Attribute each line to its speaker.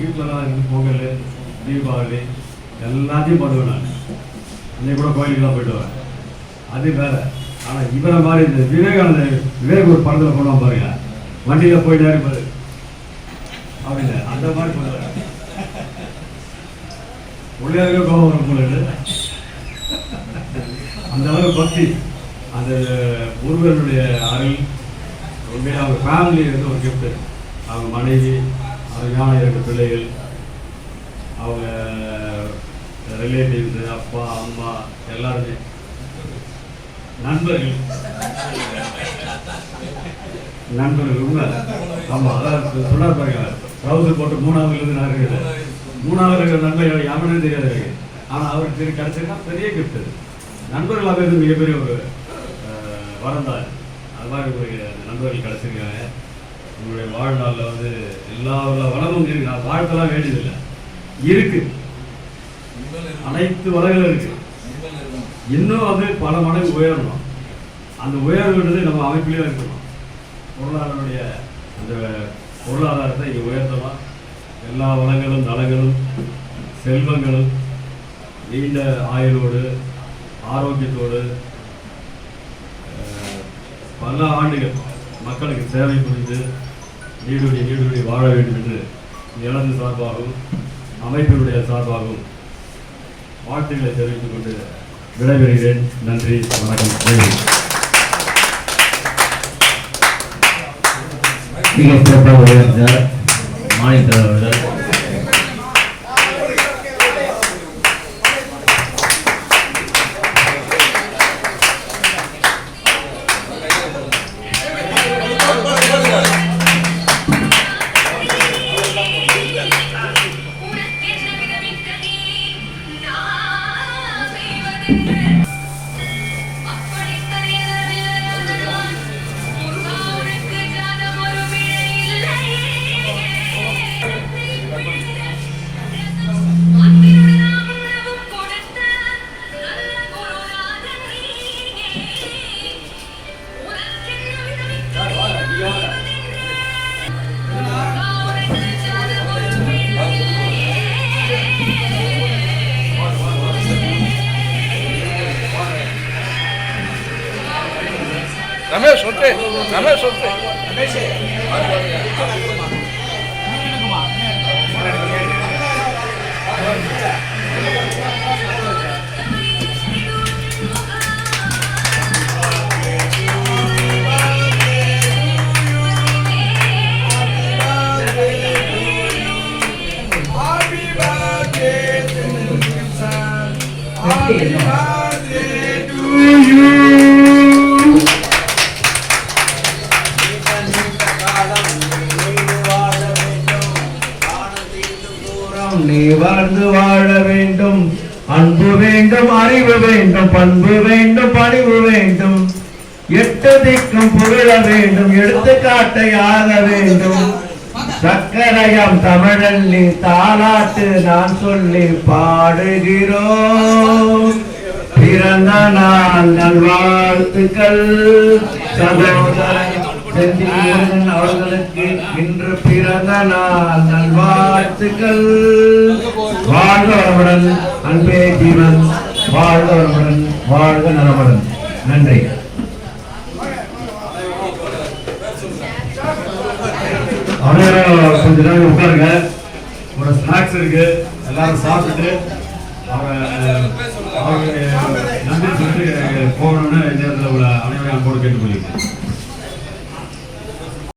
Speaker 1: வீட்டிலலாம் இருந்து பொங்கல் தீபாவளி எல்லாத்தையும் பண்ணுவேன் நான். இன்னைக்கு கூட கோயிலுக்கெல்லாம் போயிட்டு வரேன் அது வேற. ஆனால் இவரை மாதிரி இந்த விவேகானந்த விவேக் ஒரு படத்தில் போனோம் பாருங்க. வண்டியில் போயிட்டே பாரு. அப்படின்னு அந்த மாதிரி பண்ணுவேன் உள்ளே கோபம் வரும் போல அந்த அளவுக்கு பக்தி. அந்த முருகனுடைய அருள். உண்மையாக அவங்க ஃபேமிலி வந்து ஒரு கிஃப்ட்டு அவங்க மனைவி அருமையான இரண்டு பிள்ளைகள். அவங்க ரிலேட்டிவ்ஸு அப்பா அம்மா எல்லாருமே. நண்பர்கள். நண்பர்கள் உண்மை ஆமாம் அதான் சொன்னார் பாருங்க. ட்ரௌசர் போட்டு மூணாவது இருந்து நான் இருக்கிறேன் மூணாவது இருக்கிற நண்பர்கள் யாருமே தெரியாது ஆனால் அவருக்கு சரி கிடச்சிருக்கா பெரிய கிஃப்ட் நண்பர்கள் அமைறது மிகப்பெரிய ஒரு அஹ், வரம் தான் அது மாதிரி ஒரு நண்பர்கள் கிடைச்சிருக்காங்க. உங்களுடைய வாழ்நாளில் வந்து எல்லா வளமும் இருக்கு. நான் வாழ்த்தெல்லாம் வேண்டியதில்லை. இருக்கு. அனைத்து வளங்களும் இருக்கு. இன்னும் வந்து பல மடங்கு உயரணும். அந்த உயர்வுன்றது நம்ம அமைப்பிலே இருக்கணும். பொருளாதாரனுடைய அந்த பொருளாதாரத்தை இங்கே உயர்த்தலாம் எல்லா வளங்களும் நலங்களும் செல்வங்களும் நீண்ட ஆயுளோடு ஆரோக்கியத்தோடு பல ஆண்டுகள் மக்களுக்கு சேவை புரிந்து நீடுடி நீடுடி வாழ வேண்டும் என்று எனது சார்பாகவும் அமைப்பினுடைய சார்பாகவும் வாழ்த்துக்களை தெரிவித்துக் கொண்டு விடைபெறுகிறேன் நன்றி வணக்கம் ஜெய் ஹிந்த்.
Speaker 2: மிக சிறப்பாக உரையாற்றினார் மாநில सोचे हमें
Speaker 3: सोचे Happy birthday to
Speaker 4: you. வாழ்ந்து வாழ வேண்டும். அன்பு வேண்டும் அறிவு வேண்டும் பண்பு வேண்டும் பணிவு வேண்டும். எட்டு திக்கும் புகழ வேண்டும் எடுத்துக்காட்டை ஆக வேண்டும். சக்கரையம் தமிழல்லி நீ தாலாட்டு நான் சொல்லி பாடுகிறோம். பிறந்த நாள் நல்வாழ்த்துக்கள். அவர்களுக்கு இன்று பிறந்த நாள் நல்வாழ்த்துக்கள். வாழ்க வளமுடன் அன்பே ஜீவன். வாழ்க வளமுடன் வாழ்க நலமுடன். நன்றி.
Speaker 1: அனைவரும் கொஞ்ச நேரம் உட்காருங்க. ஒரு ஸ்நாக்ஸ் இருக்கு. எல்லாரும் சாப்பிட்டுட்டு அவங்க அவங்க நன்றி சொல்லிட்டு போகணும்னு இந்த நேரத்தில் உள்ள அனைவரையும் போட்டு கேட்டுக்கொள்கிறேன்.